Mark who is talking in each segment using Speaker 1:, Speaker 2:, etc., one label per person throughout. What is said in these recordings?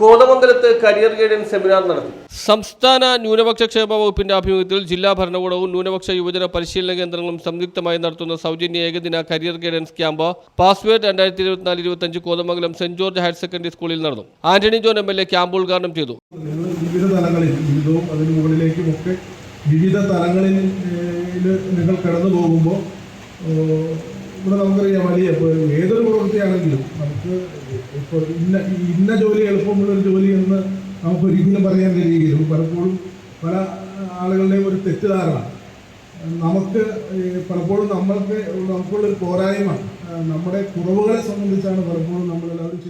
Speaker 1: കോതമംഗലത്ത് career guidance seminar നടത്തി. സംസ്ഥാന ന്യൂനപക്ഷ ക്ഷേമ വകുപ്പിന്റെ ആഭിമുഖ്യത്തിൽ ജില്ലാ ഭരണകൂടവും ന്യൂനപക്ഷ യുവജന പരിശീലന കേന്ദ്രങ്ങളും സംയുക്തമായി നടത്തുന്ന സൗജന്യ ഏകദിന കരിയർ ഗൈഡൻസ് ക്യാമ്പ് പാസ്വേഡ് രണ്ടായിരത്തി ഇരുപത്തിനാല് ഇരുപത്തഞ്ച് Kothamangalam Saint George higher secondary സ്കൂളിൽ നടന്നു. Antony John M L A camp ഉദ്ഘാടനം ചെയ്തു.
Speaker 2: വിവിധ തലങ്ങളിൽ ബിരുദവും അതിന് മുകളിലേക്കും ഒക്കെ വിവിധ തലങ്ങളിൽ നിങ്ങൾ കടന്നു പോകുമ്പോൾ ഇവിടെ നമുക്കറിയാം വലിയ ഇപ്പോൾ ഏതൊരു പ്രവൃത്തിയാണെങ്കിലും നമുക്ക് ഇപ്പോൾ ഇന്ന ഇന്ന ജോലി എളുപ്പമുള്ളൊരു ജോലി എന്ന് നമുക്ക് ഒരിക്കലും പറയാൻ കഴിയുകയില്ല പലപ്പോഴും പല ആളുകളുടെയും ഒരു തെറ്റിദ്ധാരണ. നമുക്ക് പലപ്പോഴും നമ്മൾക്ക് നമുക്കുള്ളൊരു പോരായ്മ നമ്മുടെ കുറവുകളെ സംബന്ധിച്ചാണ് പലപ്പോഴും നമ്മളെല്ലാവരും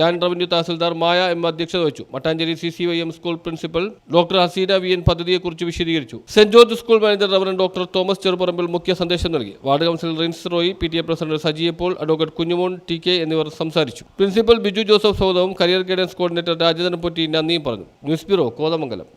Speaker 1: land revenue tahsildar Maya M അധ്യക്ഷത വഹിച്ചു. Mattancherry C C Y M school principal doctor Haseena V N പദ്ധതിയെക്കുറിച്ച് വിശദീകരിച്ചു. Saint George school manager reverend doctor Thomas Cherupparambil മുഖ്യ സന്ദേശം നൽകി. Ward councillor Rins Roy P T A president സജിയപ്പോൾ Paul advocate Kunjumon T K എന്നിവർ സംസാരിച്ചു. Principal Biju Joseph സ്വാഗതവും career guidance coordinator Rajendran Potti നന്ദിയും പറഞ്ഞു. News bureau Kothamangalam.